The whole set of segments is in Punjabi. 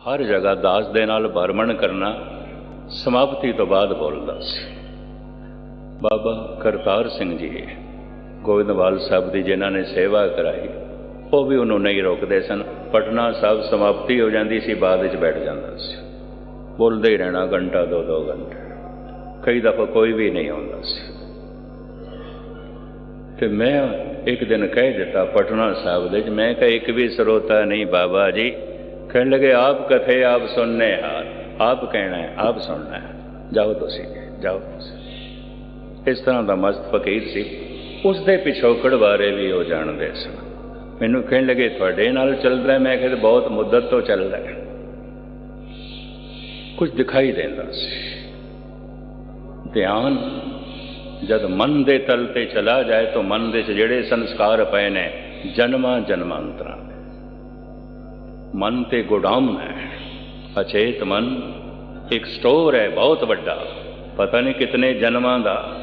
ਹਰ ਜਗ੍ਹਾ ਦਾਸ ਦੇ ਨਾਲ ਵਰਮਣ ਕਰਨਾ, ਸਮਾਪਤੀ ਤੋਂ ਬਾਅਦ ਬੋਲਦਾ ਸੀ। ਬਾਬਾ ਕਰਤਾਰ ਸਿੰਘ ਜੀ ਗੋਬਿੰਦਵਾਲ ਸਾਹਿਬ ਦੀ ਜਿਨ੍ਹਾਂ ਨੇ ਸੇਵਾ ਕਰਾਈ, ਉਹ ਵੀ ਉਹਨੂੰ ਨਹੀਂ ਰੋਕਦੇ ਸਨ। ਪਟਨਾ ਸਾਹਿਬ ਸਮਾਪਤੀ ਹੋ ਜਾਂਦੀ ਸੀ, ਬਾਅਦ ਵਿੱਚ ਬੈਠ ਜਾਂਦਾ ਸੀ। ਬੋਲਦੇ ਹੀ ਰਹਿਣਾ ਘੰਟਾ ਦੋ ਦੋ ਘੰਟੇ। ਕਈ ਦਫਾ ਕੋਈ ਵੀ ਨਹੀਂ ਆਉਂਦਾ ਸੀ। ਤੇ ਮੈਂ ਇੱਕ ਦਿਨ ਕਹਿ ਦਿੱਤਾ ਪਟਨਾ ਸਾਹਿਬ ਦੇ ਵਿੱਚ, ਮੈਂ ਕਿਹਾ, ਇੱਕ ਵੀ ਸਰੋਤਾ ਨਹੀਂ ਬਾਬਾ ਜੀ। ਕਹਿਣ ਲਗੇ, ਆਪ ਕਥੇ ਆਪ ਸੁਣਨੇ ਹਾਰ ਆਪ ਕਹਿਣਾ ਹੈ, ਆਪ ਸੁਣਨਾ ਹੈ। ਜਾਓ ਤੁਸੀਂ ਜਾਓ ਤੁਸੀਂ। ਇਸ ਤਰ੍ਹਾਂ ਦਾ ਮਸਤ ਫਕੀਰ ਸੀ। ਉਸ ਦੇ ਪਿਛੋਕੜ ਬਾਰੇ ਵੀ ਉਹ ਜਾਣਦੇ ਸਨ। ਮੈਨੂੰ ਕਹਿਣ ਲੱਗੇ, ਤੁਹਾਡੇ ਨਾਲ ਚੱਲਦਾ ਮੈਂ ਕਿਹਾ ਬਹੁਤ ਮੁੱਦਤ ਤੋਂ ਚੱਲਦਾ ਹੈ। ਕੁਝ ਦਿਖਾਈ ਦਿੰਦਾ ਸੀ। ਧਿਆਨ, ਜਦ ਮਨ ਦੇ ਤਲ ਤੇ ਚਲਾ ਜਾਏ ਤਾਂ ਮਨ ਦੇ ਚ ਜਿਹੜੇ ਸੰਸਕਾਰ ਪਏ ਨੇ, ਜਨਮਾਂ ਜਨਮਾਂਤਰਾਂ। ਮਨ ਤੇ ਗੋਡਾਮ ਹੈ। ਅਚੇਤ ਮਨ ਇੱਕ ਸਟੋਰ ਹੈ ਬਹੁਤ ਵੱਡਾ। ਪਤਾ ਨਹੀਂ ਕਿਤਨੇ ਜਨਮਾਂ ਦਾ।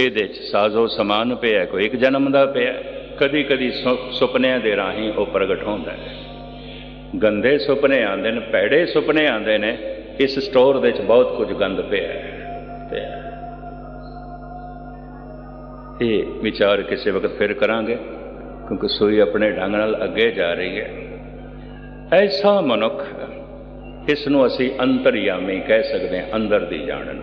ਇਹਦੇ ਚ ਸਾਜ਼ੋ ਸਮਾਨ ਪਿਆ, ਕੋਈ ਇੱਕ ਜਨਮ ਦਾ ਪਿਆ। ਕਦੀ ਕਦੀ ਸੁਪਨਿਆਂ ਦੇ ਰਾਹੀਂ ਉਹ ਪ੍ਰਗਟ ਹੁੰਦਾ ਹੈ। ਗੰਦੇ ਸੁਪਨੇ ਆਉਂਦੇ ਨੇ, ਭੈੜੇ ਸੁਪਨੇ ਆਉਂਦੇ ਨੇ। ਇਸ ਸਟੋਰ ਦੇ ਵਿੱਚ ਬਹੁਤ ਕੁਝ ਗੰਦ ਪਿਆ ਹੈ। ਇਹ ਵਿਚਾਰ ਕਿਸੇ ਵਕਤ ਫਿਰ ਕਰਾਂਗੇ, ਕਿਉਂਕਿ ਸੂਈ ਆਪਣੇ ਢੰਗ ਨਾਲ ਅੱਗੇ ਜਾ ਰਹੀ ਹੈ। ਐਸਾ ਮਨੁੱਖ ਇਸ ਨੂੰ ਅਸੀਂ ਅੰਤਰਯਾਮੀ ਕਹਿ ਸਕਦੇ ਹਾਂ, ਅੰਦਰ ਦੀ ਜਾਣਨ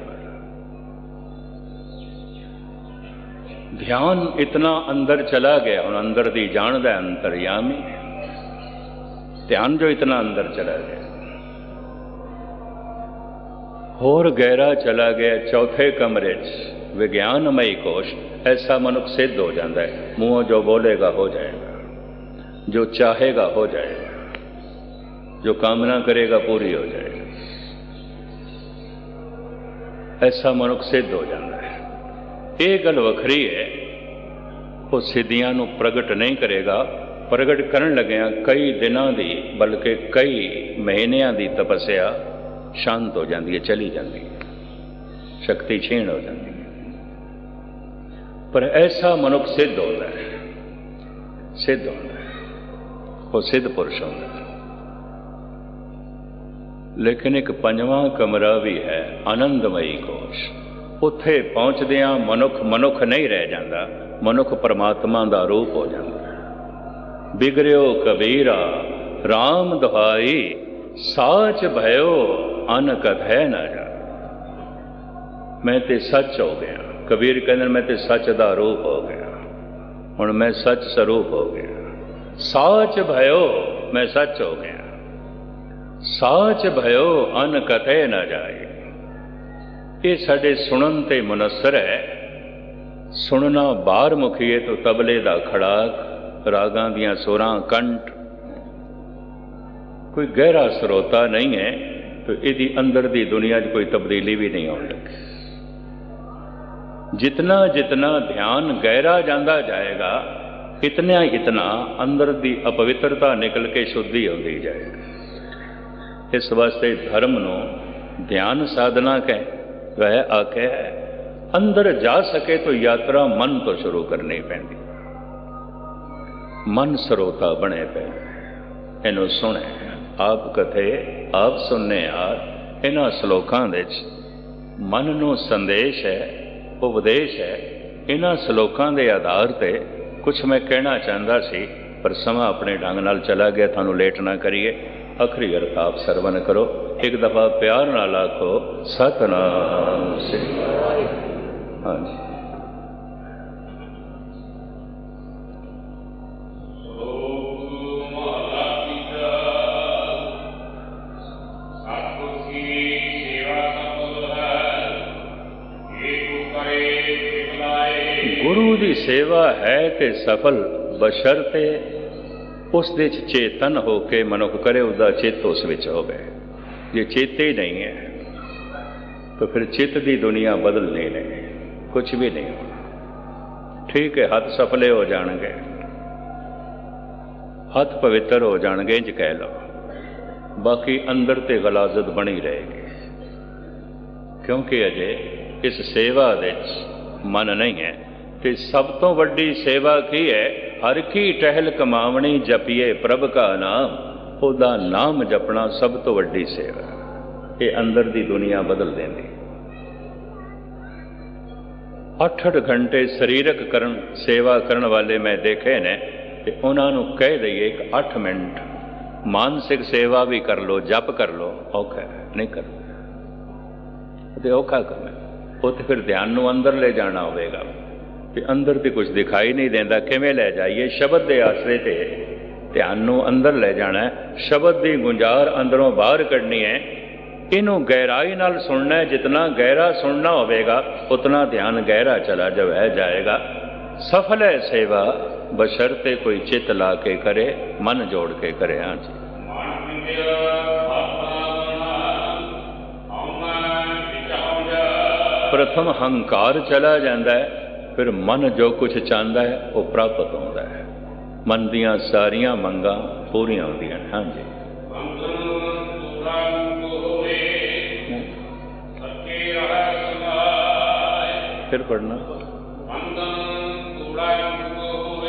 ਧਿਆਨ ਇਤਨਾ ਅੰਦਰ ਚਲਾ ਗਿਆ, ਹੁਣ ਅੰਦਰ ਦੀ ਜਾਣਦਾ ਹੈ ਅੰਤਰਯਾਮੀ ਧਿਆਨ ਜੋ ਇਤਨਾ ਅੰਦਰ ਚਲਾ ਗਿਆ। ਹੋਰ ਗਹਿਰਾ ਚਲਾ ਗਿਆ ਚੌਥੇ ਕਮਰੇ 'ਚ। ਵਿਗਿਆਨਮਈ ਕੋਸ਼ ਐਸਾ ਮਨੁੱਖ ਸਿੱਧ ਹੋ ਜਾਂਦਾ ਹੈ। ਮੂੰਹ ਜੋ ਬੋਲੇਗਾ ਹੋ ਜਾਏਗਾ। ਜੋ ਚਾਹੇਗਾ ਹੋ ਜਾਏਗਾ। ਜੋ ਕਾਮਨਾ ਕਰੇਗਾ ਪੂਰੀ ਹੋ ਜਾਏਗੀ। ਐਸਾ ਮਨੁੱਖ ਸਿੱਧ ਹੋ ਜਾਂਦਾ ਹੈ। ਇਹ ਗੱਲ ਵੱਖਰੀ ਹੈ। ਉਹ ਸਿੱਧੀਆਂ ਨੂੰ ਪ੍ਰਗਟ ਨਹੀਂ ਕਰੇਗਾ। ਪ੍ਰਗਟ ਕਰਨ ਲੱਗਿਆਂ ਕਈ ਦਿਨਾਂ ਦੀ, ਬਲਕਿ ਕਈ ਮਹੀਨਿਆਂ ਦੀ ਤਪੱਸਿਆ ਸ਼ਾਂਤ ਹੋ ਜਾਂਦੀ ਹੈ, ਚਲੀ ਜਾਂਦੀ ਹੈ। ਸ਼ਕਤੀ ਛੀਣ ਹੋ ਜਾਂਦੀ ਹੈ। ਪਰ ਐਸਾ ਮਨੁੱਖ ਸਿੱਧ ਹੁੰਦਾ ਹੈ। ਸਿੱਧ ਹੁੰਦਾ ਹੈ। ਉਹ ਸਿੱਧ ਪੁਰਸ਼ ਹੁੰਦਾ ਹੈ। ਲੇਕਿਨ ਇੱਕ ਪੰਜਵਾਂ ਕਮਰਾ ਵੀ ਹੈ, ਆਨੰਦਮਈ ਕੋਸ਼। ਉੱਥੇ ਪਹੁੰਚਦਿਆਂ ਮਨੁੱਖ ਮਨੁੱਖ ਨਹੀਂ ਰਹਿ ਜਾਂਦਾ, ਮਨੁੱਖ ਪਰਮਾਤਮਾ ਦਾ ਰੂਪ ਹੋ ਜਾਂਦਾ। ਬਿਗਰਿਓ ਕਬੀਰਾ RAM ਦੁਹਾਈ, ਸਾਚ ਭਇਓ, ਅਨ ਕਥੈ ਨਾ ਜਾ ਮੈਂ ਤੇ ਸੱਚ ਹੋ ਗਿਆ। ਕਬੀਰ ਕਹਿੰਦੇ ਮੈਂ ਤੇ ਸੱਚ ਦਾ ਰੂਪ ਹੋ ਗਿਆ। ਹੁਣ ਮੈਂ ਸੱਚ ਸਰੂਪ ਹੋ ਗਿਆ। ਸਾਚ ਭਇਓ, ਮੈਂ ਸੱਚ ਹੋ ਗਿਆ। ਸਾਚ ਭਇਓ, ਅਨ ਕਥੈ ਨਾ ਜਾਏ। ਇਹ ਸਾਡੇ ਸੁਣਨ ਤੇ ਮੁਨਸਰ ਹੈ। ਸੁਣਨਾ ਬਾਹਰ ਮੁਖੀਏ ਤੋਂ ਤਬਲੇ ਦਾ ਖੜਾਕ, ਰਾਗਾਂ ਦੀਆਂ ਸੁਰਾਂ ਕੰਠ। ਕੋਈ ਗਹਿਰਾ ਸਰੋਤਾ ਨਹੀਂ ਹੈ, ਤੇ ਇਹਦੀ ਅੰਦਰ ਦੀ ਦੁਨੀਆ 'ਚ ਕੋਈ ਤਬਦੀਲੀ ਵੀ ਨਹੀਂ ਆਉਣ ਲੱਗੀ। ਜਿਤਨਾ ਜਿਤਨਾ ਧਿਆਨ ਗਹਿਰਾ ਜਾਂਦਾ ਜਾਏਗਾ ਇਤਨਾ ਇਤਨਾ ਅੰਦਰ ਦੀ ਅਪਵਿੱਤਰਤਾ ਨਿਕਲ ਕੇ ਸ਼ੁੱਧੀ ਆਉਂਦੀ ਜਾਏਗੀ। ਇਸ ਵਾਸਤੇ ਧਰਮ ਨੂੰ ਧਿਆਨ ਸਾਧਨਾ ਕਹਿ ਵਹਿ ਆਖੇ, ਅੰਦਰ ਜਾ ਸਕੇ ਤਾਂ ਯਾਤਰਾ ਮਨ ਤੋਂ ਸ਼ੁਰੂ ਕਰਨੀ ਪੈਂਦੀ। ਮਨ ਸਰੋਤਾ ਬਣੇ ਪਏ। ਇਹਨੂੰ ਸੁਣੇ, ਆਪ ਕਥੇ, ਆਪ ਸੁਣਨੇ ਆ। ਇਹਨਾਂ ਸ਼ਲੋਕਾਂ ਵਿੱਚ ਮਨ ਨੂੰ ਸੰਦੇਸ਼ ਹੈ, ਉਪਦੇਸ਼ ਹੈ। ਇਹਨਾਂ ਸ਼ਲੋਕਾਂ ਦੇ ਆਧਾਰ ਤੇ ਕੁਝ ਮੈਂ ਕਹਿਣਾ ਚਾਹੁੰਦਾ ਸੀ, ਪਰ ਸਮਾਂ ਆਪਣੇ ਢੰਗ ਨਾਲ ਚਲਾ ਗਿਆ, ਤੁਹਾਨੂੰ ਲੇਟ ਨਾ ਕਰੀਏ। ਅਖਰੀ ਅਰਥ ਆਪ ਸਰਵਨ ਕਰੋ, ਇੱਕ ਦਫਾ ਪਿਆਰ ਨਾਲ ਆਖੋ, ਸਤਨਾਮ ਸ੍ਰੀ ਹਾਂਜੀ। ਗੁਰੂ ਦੀ ਸੇਵਾ ਹੈ ਤੇ ਸਫਲ, ਬਸ਼ਰਤੇ ਉਸ ਦੇ ਚ ਚੇਤਨ ਹੋ ਕੇ ਮਨੁੱਖ ਕਰੇ ਉਹਦਾ ਚਿੱਤ ਉਸ ਵਿੱਚ ਹੋਵੇ। ਜੇ ਚੇਤੇ ਹੀ ਨਹੀਂ ਹੈ, ਤਾਂ ਫਿਰ ਚਿੱਤ ਦੀ ਦੁਨੀਆ ਬਦਲਣੀ ਨਹੀਂ ਕੁਝ ਵੀ ਨਹੀਂ ਹੋਣਾ। ਠੀਕ ਹੈ, ਹੱਥ ਸਫਲੇ ਹੋ ਜਾਣਗੇ। ਹੱਥ ਪਵਿੱਤਰ ਹੋ ਜਾਣਗੇ ਇੰਜ ਕਹਿ ਲਓ। ਬਾਕੀ ਅੰਦਰ ਤੇ ਗਲਾਜ਼ਤ ਬਣੀ ਰਹੇਗੀ। ਕਿਉਂਕਿ ਅਜੇ ਇਸ ਸੇਵਾ ਵਿੱਚ ਮਨ ਨਹੀਂ ਹੈ, ਤੇ ਸਭ ਤੋਂ ਵੱਡੀ ਸੇਵਾ ਕੀ ਹੈ? ਹਰ ਕੀ ਟਹਿਲ ਕਮਾਵਣੀ ਜਪੀਏ ਪ੍ਰਭ ਕਾ ਨਾਮ, ਉਹਦਾ ਨਾਮ ਜਪਣਾ ਸਭ ਤੋਂ ਵੱਡੀ ਸੇਵਾ ਇਹ ਅੰਦਰ ਦੀ ਦੁਨੀਆ ਬਦਲ ਦਿੰਦੀ। ਅੱਠ ਅੱਠ ਘੰਟੇ ਸਰੀਰਕ ਕਰਨ, ਸੇਵਾ ਕਰਨ ਵਾਲੇ ਮੈਂ ਦੇਖੇ ਨੇ ਤੇ ਉਹਨਾਂ ਨੂੰ ਕਹਿ ਦਈਏ ਇੱਕ 8 ਮਿੰਟ। ਮਾਨਸਿਕ ਸੇਵਾ ਵੀ ਕਰ ਲੋ ਜਪ ਕਰ ਲੋ ਔਖਾ ਨਹੀਂ ਕਰ ਤੇ ਔਖਾ ਕੰਮ ਹੈ। ਉਹ ਤੇ ਫਿਰ ਧਿਆਨ ਨੂੰ ਅੰਦਰ ਲੈ ਜਾਣਾ ਹੋਵੇਗਾ। ਤੇ ਅੰਦਰ ਤੇ ਕੁਝ ਦਿਖਾਈ ਨਹੀਂ ਦਿੰਦਾ, ਕਿਵੇਂ ਲੈ ਜਾਈਏ? ਸ਼ਬਦ ਦੇ ਆਸਰੇ ਤੇ ਧਿਆਨ ਨੂੰ ਅੰਦਰ ਲੈ ਜਾਣਾ ਹੈ। ਸ਼ਬਦ ਦੀ ਗੁੰਜਾਰ ਅੰਦਰੋਂ ਬਾਹਰ ਕੱਢਣੀ ਹੈ। ਇਹਨੂੰ ਗਹਿਰਾਈ ਨਾਲ ਸੁਣਨਾ ਹੈ। ਗਹਿਰਾ ਸੁਣਨਾ ਹੋਵੇਗਾ, ਉਤਨਾ ਧਿਆਨ ਗਹਿਰਾ ਚਲਾ ਜਾਵੇ, ਜਾਏਗਾ। ਸਫਲ ਹੈ ਸੇਵਾ, ਬਸ਼ਰ 'ਤੇ ਕੋਈ ਚਿੱਤ ਲਾ ਕੇ ਕਰੇ, ਮਨ ਜੋੜ ਕੇ ਕਰੇ, ਹਾਂ ਜੀ। ਪ੍ਰਥਮ ਹੰਕਾਰ ਚਲਾ ਜਾਂਦਾ ਹੈ। ਫਿਰ ਮਨ ਜੋ ਕੁਝ ਚਾਹੁੰਦਾ ਹੈ, ਉਹ ਪ੍ਰਾਪਤ ਹੁੰਦਾ ਹੈ। ਮਨ ਦੀਆਂ ਸਾਰੀਆਂ ਮੰਗਾਂ ਪੂਰੀਆਂ ਹੁੰਦੀਆਂ ਹਨ ਹਾਂਜੀ। ਫਿਰ ਪੜਨਾ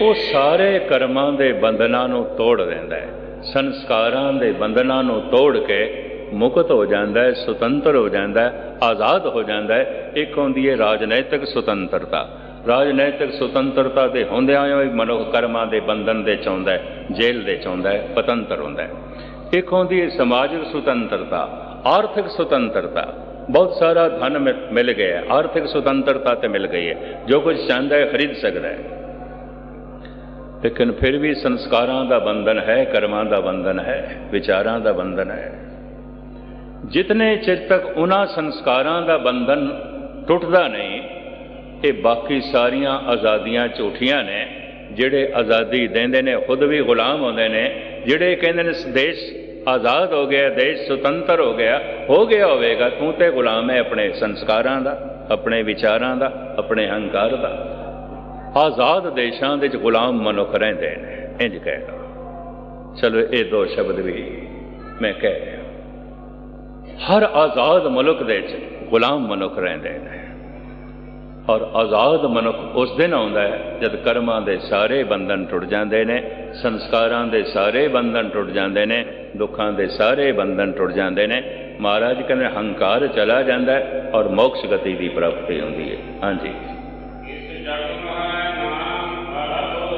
ਉਹ ਸਾਰੇ ਕਰਮਾਂ ਦੇ ਬੰਧਨਾਂ ਨੂੰ ਤੋੜ ਦਿੰਦਾ ਹੈ। ਸੰਸਕਾਰਾਂ ਦੇ ਬੰਧਨਾਂ ਨੂੰ ਤੋੜ ਕੇ ਮੁਕਤ ਹੋ ਜਾਂਦਾ ਹੈ, ਸੁਤੰਤਰ ਹੋ ਜਾਂਦਾ ਹੈ, ਆਜ਼ਾਦ ਹੋ ਜਾਂਦਾ ਹੈ। ਇੱਕ ਹੁੰਦੀ ਹੈ ਰਾਜਨੈਤਿਕ ਸੁਤੰਤਰਤਾ। ਰਾਜਨੈਤਿਕ ਸੁਤੰਤਰਤਾ ਦੇ ਹੁੰਦਿਆਂ ਹੋਏ ਮਨੁੱਖ ਕਰਮਾਂ ਦੇ ਬੰਧਨ ਦੇ ਚਾਹੁੰਦਾ ਹੈ, ਜੇਲ੍ਹ ਦੇ ਚਾਹੁੰਦਾ ਹੈ, ਪਤੰਤਰ ਹੁੰਦਾ ਹੈ। ਇੱਕ ਹੁੰਦੀ ਹੈ ਸਮਾਜਿਕ ਸੁਤੰਤਰਤਾ, ਆਰਥਿਕ ਸੁਤੰਤਰਤਾ, ਬਹੁਤ ਸਾਰਾ ਧਨ ਮਿ- ਮਿਲ ਗਿਆ ਹੈ। ਆਰਥਿਕ ਸੁਤੰਤਰਤਾ ਤੇ ਮਿਲ ਗਈ ਹੈ। ਜੋ ਕੁਝ ਚਾਹੁੰਦਾ ਹੈ, ਖਰੀਦ ਸਕਦਾ ਹੈ। ਲੇਕਿਨ ਫਿਰ ਵੀ ਸੰਸਕਾਰਾਂ ਦਾ ਬੰਧਨ ਹੈ, ਕਰਮਾਂ ਦਾ ਬੰਧਨ ਹੈ, ਵਿਚਾਰਾਂ ਦਾ ਬੰਧਨ ਹੈ। ਜਿਤਨੇ ਚਿਰ ਤੱਕ ਉਹਨਾਂ ਸੰਸਕਾਰਾਂ ਦਾ ਬੰਧਨ ਟੁੱਟਦਾ ਨਹੀਂ ਇਹ ਬਾਕੀ ਸਾਰੀਆਂ ਆਜ਼ਾਦੀਆਂ ਝੂਠੀਆਂ ਨੇ, ਜਿਹੜੇ ਆਜ਼ਾਦੀ ਦਿੰਦੇ ਨੇ, ਖੁਦ ਵੀ ਗੁਲਾਮ ਹੁੰਦੇ ਨੇ, ਜਿਹੜੇ ਕਹਿੰਦੇ ਨੇ ਦੇਸ਼ ਆਜ਼ਾਦ ਹੋ ਗਿਆ, ਦੇਸ਼ ਸੁਤੰਤਰ ਹੋ ਗਿਆ ਹੋ ਗਿਆ ਹੋਵੇਗਾ, ਤੂੰ ਤੇ ਗੁਲਾਮ ਹੈ ਆਪਣੇ ਸੰਸਕਾਰਾਂ ਦਾ, ਆਪਣੇ ਵਿਚਾਰਾਂ ਦਾ, ਆਪਣੇ ਹੰਕਾਰ ਦਾ। ਆਜ਼ਾਦ ਦੇਸ਼ਾਂ ਦੇ ਵਿੱਚ ਗੁਲਾਮ ਮਨੁੱਖ ਰਹਿੰਦੇ ਨੇ ਇੰਜ ਕਹੇਗਾ ਚਲੋ, ਇਹ ਦੋ ਸ਼ਬਦ ਵੀ ਮੈਂ ਕਹਿ ਰਿਹਾ। ਹਰ ਆਜ਼ਾਦ ਮੁਲਕ ਦੇ ਵਿੱਚ ਗੁਲਾਮ ਮਨੁੱਖ ਰਹਿੰਦੇ ਨੇ। ਔਰ ਆਜ਼ਾਦ ਮਨੁੱਖ ਉਸ ਦਿਨ ਆਉਂਦਾ ਹੈ ਜਦ ਕਰਮਾਂ ਦੇ ਸਾਰੇ ਬੰਧਨ ਟੁੱਟ ਜਾਂਦੇ ਨੇ, ਸੰਸਕਾਰਾਂ ਦੇ ਸਾਰੇ ਬੰਧਨ ਟੁੱਟ ਜਾਂਦੇ ਨੇ, ਦੁੱਖਾਂ ਦੇ ਸਾਰੇ ਬੰਧਨ ਟੁੱਟ ਜਾਂਦੇ ਨੇ। ਮਹਾਰਾਜ ਕਹਿੰਦੇ, ਹੰਕਾਰ ਚਲਾ ਜਾਂਦਾ ਹੈ ਔਰ ਮੋਕਸ਼ ਗਤੀ ਦੀ ਪ੍ਰਾਪਤੀ ਹੁੰਦੀ ਹੈ। ਹਾਂਜੀ। ਇਸ ਜਗ ਮਹਿ ਨਾਮ ਆਰਤੋ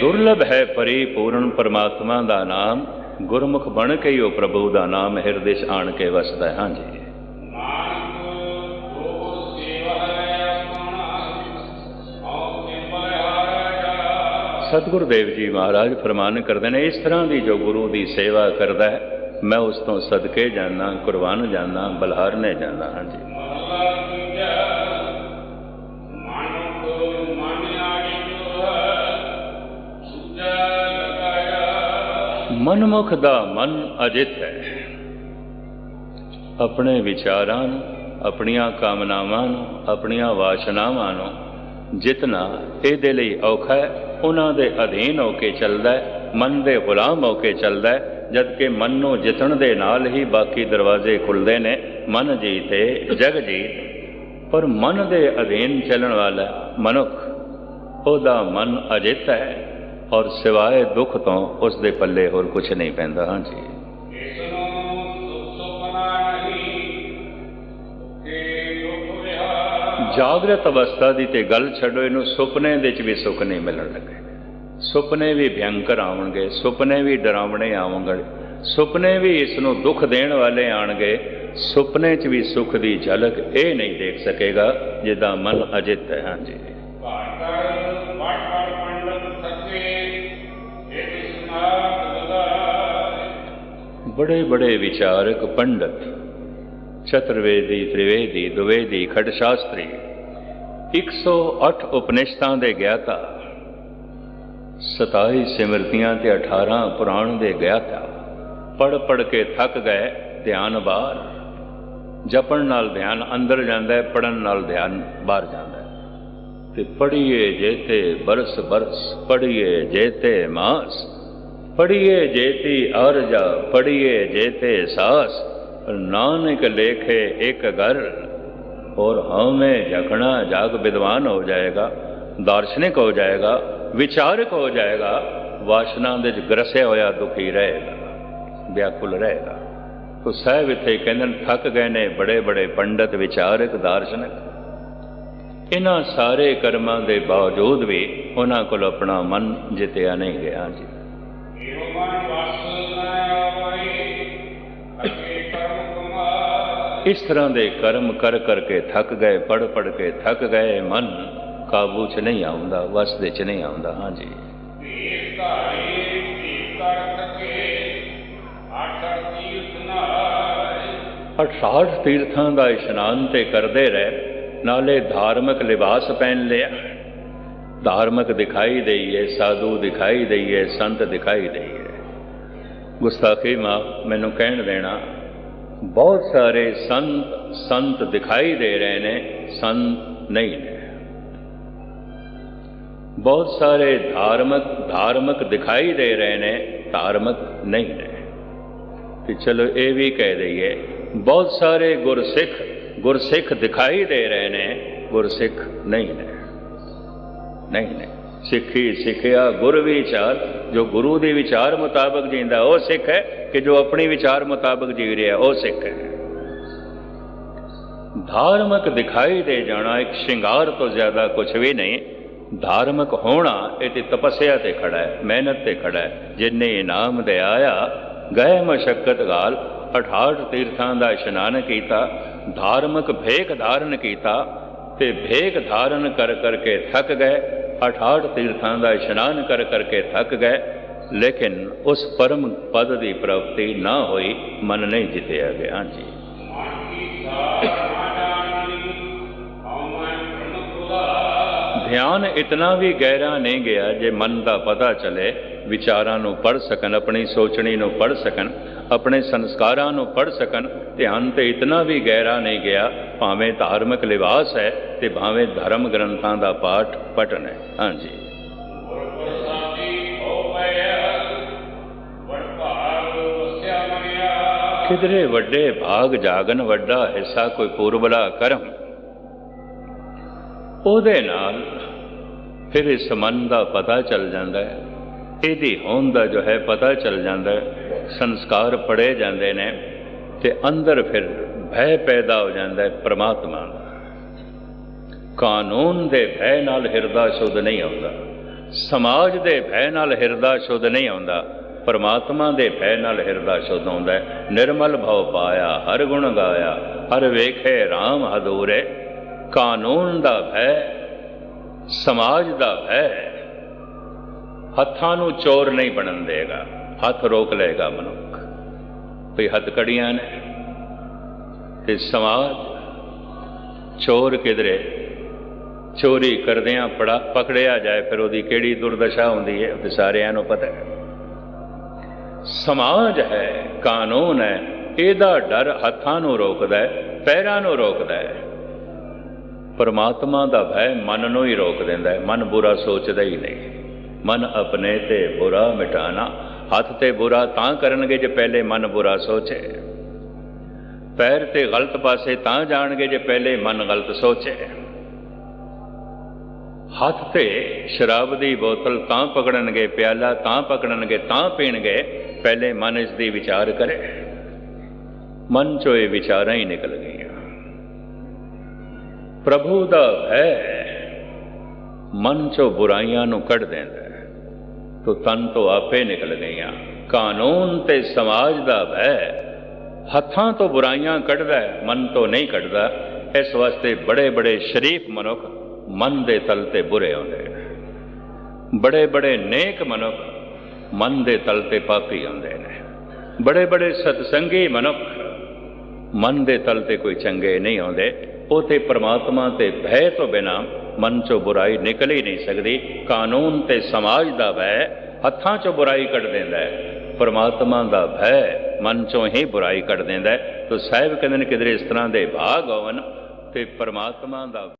ਦੁਰਲਭ ਹੈ ਪਰਿਪੂਰਨ ਪਰਮਾਤਮਾ ਦਾ ਨਾਮ, ਗੁਰਮੁਖ ਬਣ ਕੇ ਹੀ ਉਹ ਪ੍ਰਭੂ ਦਾ ਨਾਮ ਹਿਰਦੇ 'ਚ ਆਣ ਕੇ ਵਸਦਾ ਹੈ। ਹਾਂਜੀ। ਸਤਿਗੁਰ ਦੇਵ ਜੀ ਮਹਾਰਾਜ ਫਰਮਾਨ ਕਰਦੇ ਨੇ, ਇਸ ਤਰ੍ਹਾਂ ਦੀ ਜੋ ਗੁਰੂ ਦੀ ਸੇਵਾ ਕਰਦਾ ਹੈ, ਮੈਂ ਉਸ ਤੋਂ ਸਦਕੇ ਜਾਣਾ ਕੁਰਬਾਨ ਜਾਣਾ ਬਲਹਾਰਨੇ ਜਾਣਾ ਹਾਂਜੀ। ਮਹਲਾ ਮਨਮੁਖ ਦਾ ਮਨ ਅਜਿਤ ਹੈ। ਆਪਣੇ ਵਿਚਾਰਾਂ ਨੂੰ, ਆਪਣੀਆਂ ਕਾਮਨਾਵਾਂ ਨੂੰ, ਆਪਣੀਆਂ ਵਾਸ਼ਨਾਵਾਂ ਨੂੰ ਜਿਤਨਾ ਇਹਦੇ ਲਈ ਔਖਾ ਹੈ ਉਹਨਾਂ ਦੇ ਅਧੀਨ ਹੋ ਕੇ ਚੱਲਦਾ ਹੈ, ਮਨ ਦੇ ਗੁਲਾਮ ਹੋ ਕੇ ਚੱਲਦਾ ਹੈ ਜਦ ਕਿ ਮਨ ਨੂੰ ਜਿੱਤਣ ਦੇ ਨਾਲ ਹੀ ਬਾਕੀ ਦਰਵਾਜ਼ੇ ਖੁੱਲਦੇ ਨੇ, ਮਨ ਜੀਤੇ, ਜਗ ਜੀਤ। ਪਰ ਮਨ ਦੇ ਅਧੀਨ ਚੱਲਣ ਵਾਲਾ ਮਨੁੱਖ, ਉਹਦਾ ਮਨ ਅਜਿੱਤ ਹੈ, ਔਰ ਸਿਵਾਏ ਦੁੱਖ ਤੋਂ ਉਸ ਦੇ ਪੱਲੇ ਹੋਰ ਕੁਝ ਨਹੀਂ ਪੈਂਦਾ। ਹਾਂਜੀ। ਜਾਗਰਤ ਅਵਸਥਾ ਦੀ ਤੇ ਗੱਲ ਛੱਡੋ, ਇਹਨੂੰ ਸੁਪਨੇ ਦੇ ਵਿੱਚ ਵੀ ਸੁੱਖ ਨਹੀਂ ਮਿਲਣ ਲੱਗੇ। ਸੁਪਨੇ ਵੀ ਭਿਅੰਕਰ ਆਉਣਗੇ, ਸੁਪਨੇ ਵੀ ਡਰਾਵਣੇ ਆਉਣਗੇ, ਸੁਪਨੇ ਵੀ ਇਸ ਨੂੰ ਦੁੱਖ ਦੇਣ ਵਾਲੇ ਆਣਗੇ ਸੁਪਨੇ 'ਚ ਵੀ ਸੁੱਖ ਦੀ ਝਲਕ ਇਹ ਨਹੀਂ ਦੇਖ ਸਕੇਗਾ ਜਿਹਦਾ ਮਨ ਅਜਿੱਤ ਹੈ। ਹਾਂਜੀ। ਬੜੇ ਬੜੇ ਵਿਚਾਰਕ ਪੰਡਤ ਚਤੁਰਵੇਦੀ ਤ੍ਰਿਵੇਦੀ, ਦੁਵੇਦੀ ਖਟ ਸ਼ਾਸਤਰੀ 108 ਉਪਨਿਸ਼ਦਾਂ ਦੇ ਗਿਆਤਾ 27 ਸਿਮਰਤੀਆਂ ਤੇ 18 ਪੁਰਾਣ ਦੇ ਗਿਆਤਾ ਪੜ ਪੜ ਕੇ ਥੱਕ ਗਏ, ਧਿਆਨ ਬਾਹਰ, ਜਪਣ ਨਾਲ ਧਿਆਨ ਅੰਦਰ ਜਾਂਦਾ ਹੈ ਪੜਨ ਨਾਲ ਧਿਆਨ ਬਾਹਰ ਜਾਂਦਾ ਹੈ। ਤੇ ਪੜੀਏ ਜੇਤੇ ਬਰਸ ਬਰਸ ਪੜੀਏ ਜੇਤੇ ਮਾਸ ਪੜੀਏ ਜੇਤੀ ਅਰਜਾ ਪੜੀਏ ਜੇਤੇ ਸਾਸ ਨਾਨਕ ਲੇਖੇ ਇੱਕ ਘਰ और हमें जखना जाग विद्वान हो जाएगा दार्शनिक हो जाएगा ਵਿਚਾਰਕ ਹੋ ਜਾਏਗਾ ਵਾਸ਼ਨਾ ਦੇ ਚ ਗਰਸਿਆ ਹੋਇਆ ਦੁਖੀ ਰਹੇਗਾ ਵਿਆਕੁਲ ਰਹੇਗਾ ਤੋ ਸਾਹਿਬ ਇੱਥੇ ਕਹਿੰਦੇ ਨੇ ਥੱਕ ਗਏ ਨੇ ਬੜੇ ਬੜੇ ਪੰਡਤ ਵਿਚਾਰਕ ਦਾਰਸ਼ਨਿਕ ਇਹਨਾਂ ਸਾਰੇ ਕਰਮਾਂ ਦੇ ਬਾਵਜੂਦ ਵੀ ਉਹਨਾਂ ਕੋਲ ਆਪਣਾ ਮਨ ਜਿੱਤਿਆ ਨਹੀਂ ਗਿਆ ਜੀ ਇਸ ਤਰ੍ਹਾਂ ਦੇ ਕਰਮ ਕਰ ਕਰਕੇ ਥੱਕ ਗਏ ਪੜ ਪੜ ਕੇ ਥੱਕ ਗਏ, ਮਨ ਕਾਬੂ 'ਚ ਨਹੀਂ ਆਉਂਦਾ, ਵਸ ਦੇ 'ਚ ਨਹੀਂ ਆਉਂਦਾ। ਹਾਂਜੀ ਅਠਾਹਠ ਤੀਰਥਾਂ ਦਾ ਇਸ਼ਨਾਨ ਤੇ ਕਰਦੇ ਰਹੇ, ਨਾਲੇ ਧਾਰਮਿਕ ਲਿਬਾਸ ਪਹਿਨ ਲਿਆ। ਧਾਰਮਿਕ ਦਿਖਾਈ ਦਈਏ, ਸਾਧੂ ਦਿਖਾਈ ਦਈਏ, ਸੰਤ ਦਿਖਾਈ ਦਈਏ। ਗੁਸਤਾਖੀ ਮਾਂ ਮੈਨੂੰ ਕਹਿਣ ਦੇਣਾ ਬਹੁਤ ਸਾਰੇ ਸੰਤ ਸੰਤ ਦਿਖਾਈ ਦੇ ਰਹੇ ਨੇ, ਸੰਤ ਨਹੀਂ ਨੇ। ਬਹੁਤ ਸਾਰੇ ਧਾਰਮਿਕ ਧਾਰਮਿਕ ਦਿਖਾਈ ਦੇ ਰਹੇ ਨੇ, ਧਾਰਮਿਕ ਨਹੀਂ ਨੇ। ਤੇ ਚਲੋ ਇਹ ਵੀ ਕਹਿ ਦਈਏ, ਬਹੁਤ ਸਾਰੇ ਗੁਰਸਿੱਖ ਗੁਰਸਿੱਖ ਦਿਖਾਈ ਦੇ ਰਹੇ ਨੇ, ਗੁਰਸਿੱਖ ਨਹੀਂ ਨੇ। ਨਹੀਂ ਨੇ। ਸਿੱਖੀ ਸਿੱਖਿਆ ਗੁਰ ਵਿਚਾਰ, ਜੋ ਗੁਰੂ ਦੇ ਵਿਚਾਰ ਮੁਤਾਬਕ ਜੀਂਦਾ, ਉਹ ਸਿੱਖ ਹੈ ਕਿ ਜੋ ਆਪਣੀ ਵਿਚਾਰ ਮੁਤਾਬਕ ਜੀ ਰਿਹਾ, ਉਹ ਸਿੱਖ ਹੈ। ਧਾਰਮਿਕ ਦਿਖਾਈ ਦੇ ਜਾਣਾ ਇੱਕ ਸ਼ਿੰਗਾਰ ਤੋਂ ਜ਼ਿਆਦਾ ਕੁਝ ਵੀ ਨਹੀਂ। ਧਾਰਮਿਕ ਹੋਣਾ, ਇਹ ਤੇ ਤਪੱਸਿਆ ਤੇ ਖੜਾ ਹੈ, ਮਿਹਨਤ ਤੇ ਖੜਾ ਹੈ। ਜਿੰਨੇ ਇਨਾਮ ਦੇ ਆਇਆ, ਗਏ ਮਸ਼ਕਤ ਗਾਲ 68 ਤੀਰਥਾਂ ਦਾ ਇਸ਼ਨਾਨ ਕੀਤਾ, ਧਾਰਮਿਕ ਭੇਖ ਧਾਰਨ ਕੀਤਾ, ਤੇ ਭੇਖ ਧਾਰਨ ਕਰ ਕਰਕੇ ਥੱਕ ਗਏ। 68 ਤੀਰਥਾਂ ਦਾ ਇਸ਼ਨਾਨ ਕਰ ਕਰਕੇ ਥੱਕ ਗਏ, ਲੇਕਿਨ ਉਸ ਪਰਮ ਪਦ ਦੀ ਪ੍ਰਾਪਤੀ ਨਾ ਹੋਈ, ਮਨ ਨਹੀਂ ਜਿੱਤਿਆ ਗਿਆ। ਜੀ ਧਿਆਨ ਇਤਨਾ ਵੀ ਗਹਿਰਾ ਨਹੀਂ ਗਿਆ ਜੇ ਮਨ ਦਾ ਪਤਾ ਚਲੇ, ਵਿਚਾਰਾਂ ਨੂੰ ਪੜ ਸਕਣ, ਆਪਣੀ ਸੋਚਣੀ ਨੂੰ ਪੜ ਸਕਣ, ਆਪਣੇ ਸੰਸਕਾਰਾਂ ਨੂੰ ਪੜ ਸਕਣ, ਧਿਆਨ ਤੇ ਇਤਨਾ ਵੀ ਗਹਿਰਾ ਨਹੀਂ ਗਿਆ, ਭਾਵੇਂ ਧਾਰਮਿਕ ਲਿਬਾਸ ਹੈ ਤੇ ਭਾਵੇਂ ਧਰਮ ਗ੍ਰੰਥਾਂ ਦਾ ਪਾਠ ਪਟਨ ਹੈ। ਹਾਂਜੀ। ਗੁਰ ਕਿਧਰੇ ਵੱਡੇ ਭਾਗ ਜਾਗਨ ਵੱਡਾ ਹਿੱਸਾ ਕੋਈ ਪੂਰਬਲਾ ਕਰਮ? ਉਹਦੇ ਨਾਲ ਫਿਰ ਇਸ ਮਨ ਦਾ ਪਤਾ ਚੱਲ ਜਾਂਦਾ ਹੈ। ਇਹਦੀ ਹੋਂਦ ਦਾ ਜੋ ਹੈ ਪਤਾ ਚੱਲ ਜਾਂਦਾ ਹੈ। ਸੰਸਕਾਰ ਪੜੇ ਜਾਂਦੇ ਨੇ ਤੇ ਅੰਦਰ ਫਿਰ ਭੈ ਪੈਦਾ ਹੋ ਜਾਂਦਾ ਹੈ ਪ੍ਰਮਾਤਮਾ ਦਾ ਕਾਨੂੰਨ ਦੇ ਭੈ ਨਾਲ ਹਿਰਦਾ ਸ਼ੁੱਧ ਨਹੀਂ ਆਉਂਦਾ। ਸਮਾਜ ਦੇ ਭੈ ਨਾਲ ਹਿਰਦਾ ਸ਼ੁੱਧ ਨਹੀਂ ਆਉਂਦਾ। ਪਰਮਾਤਮਾ ਦੇ ਭੈ ਨਾਲ ਹਿਰਦਾ ਸ਼ੁੱਧ ਆਉਂਦਾ ਨਿਰਮਲ ਭਉ ਪਾਇਆ, ਹਰ ਗੁਣ ਗਾਇਆ, ਹਰ ਵੇਖੇ RAM ਹਦੂਰੇ ਕਾਨੂੰਨ ਦਾ ਭੈ, ਸਮਾਜ ਦਾ ਭੈ, ਹੱਥਾਂ ਨੂੰ ਚੋਰ ਨਹੀਂ ਬਣਨ ਦੇਗਾ, ਹੱਥ ਰੋਕ ਲਏਗਾ ਮਨੁੱਖ। ਵੀ ਹੱਥਕੜੀਆਂ ਨੇ? ਤੇ ਸਮਾਜ ਚੋਰ ਕਿਧਰੇ ਚੋਰੀ ਕਰਦਿਆਂ ਪੜਾ ਪਕੜਿਆ ਜਾਏ, ਫਿਰ ਉਹਦੀ ਕਿਹੜੀ ਦੁਰਦਸ਼ਾ ਹੁੰਦੀ ਹੈ ਉਹ ਤੇ ਸਾਰਿਆਂ ਨੂੰ ਪਤਾ ਹੈ। ਸਮਾਜ ਹੈ, ਕਾਨੂੰਨ ਹੈ, ਇਹਦਾ ਡਰ ਹੱਥਾਂ ਨੂੰ ਰੋਕਦਾ ਹੈ, ਪੈਰਾਂ ਨੂੰ ਰੋਕਦਾ ਹੈ। ਪਰਮਾਤਮਾ ਦਾ ਭੈ ਮਨ ਨੂੰ ਹੀ ਰੋਕ ਦਿੰਦਾ ਹੈ, ਮਨ ਬੁਰਾ ਸੋਚਦਾ ਹੀ ਨਹੀਂ। ਮਨ ਆਪਣੇ ਤੇ ਬੁਰਾ ਮਿਟਾਣਾ, ਹੱਥ ਤੇ ਬੁਰਾ ਤਾਂ ਕਰਨਗੇ ਜੇ ਪਹਿਲੇ ਮਨ ਬੁਰਾ ਸੋਚੇ। ਪੈਰ ਤੇ ਗਲਤ ਪਾਸੇ ਤਾਂ ਜਾਣਗੇ ਜੇ ਪਹਿਲੇ ਮਨ ਗਲਤ ਸੋਚੇ। ਹੱਥ ਤੇ ਸ਼ਰਾਬ ਦੀ ਬੋਤਲ ਤਾਂ ਪਕੜਨਗੇ, ਪਿਆਲਾ ਤਾਂ ਪਕੜਨਗੇ, ਤਾਂ ਪੀਣਗੇ, ਪਹਿਲੇ ਮਨ ਇਸ ਦੀ ਵਿਚਾਰ ਕਰੇ। ਮਨ ਚੋਂ ਇਹ ਵਿਚਾਰਾਂ ਹੀ ਨਿਕਲ ਗਈਆਂ। ਪ੍ਰਭੂ ਦਾ ਹੈ ਮਨ ਚੋਂ ਬੁਰਾਈਆਂ ਨੂੰ ਕੱਢ ਦਿੰਦਾ ਹੈ। ਤੋ ਤਨ ਤੋਂ ਆਪੇ ਨਿਕਲ ਗਈਆਂ। ਕਾਨੂੰਨ ਤੇ ਸਮਾਜ ਦਾ ਭੈ ਹੱਥਾਂ ਤੋਂ ਬੁਰਾਈਆਂ ਕੱਢਦਾ ਮਨ ਤੋਂ ਨਹੀਂ ਕੱਢਦਾ। ਇਸ ਵਾਸਤੇ ਬੜੇ ਬੜੇ ਸ਼ਰੀਫ ਮਨੁੱਖ ਮਨ ਦੇ ਤਲ ਤੇ ਬੁਰੇ ਆਉਂਦੇ ਨੇ। ਬੜੇ ਬੜੇ ਨੇਕ ਮਨੁੱਖ ਮਨ ਦੇ ਤਲ ਤੇ ਪਾਪੀ ਆਉਂਦੇ ਨੇ। ਬੜੇ ਬੜੇ ਸਤਸੰਗੀ ਮਨੁੱਖ ਮਨ ਦੇ ਤਲ ਤੇ ਕੋਈ ਚੰਗੇ ਨਹੀਂ ਆਉਂਦੇ। ਉਹ ਤੇ ਪ੍ਰਮਾਤਮਾ ਤੇ ਭੈ ਤੋਂ ਬਿਨਾ ਮਨ ਚੋਂ ਬੁਰਾਈ ਨਿਕਲ ਹੀ ਨਹੀਂ ਸਕਦੀ। ਕਾਨੂੰਨ ਤੇ ਸਮਾਜ ਦਾ ਭੈ ਹੱਥਾਂ ਚੋਂ ਬੁਰਾਈ ਕੱਢ ਦਿੰਦਾ ਹੈ। ਪਰਮਾਤਮਾ ਦਾ ਭੈ ਮਨ ਚੋਂ ਹੀ ਬੁਰਾਈ ਕੱਢ ਦਿੰਦਾ ਹੈ। ਤੋ ਸਾਹਿਬ ਕਹਿੰਦੇ ਨੇ ਕਿਧਰੇ ਇਸ ਤਰ੍ਹਾਂ ਦੇ ਭਾਗ ਹੋਵਨ ਤੇ ਪਰਮਾਤਮਾ ਦਾ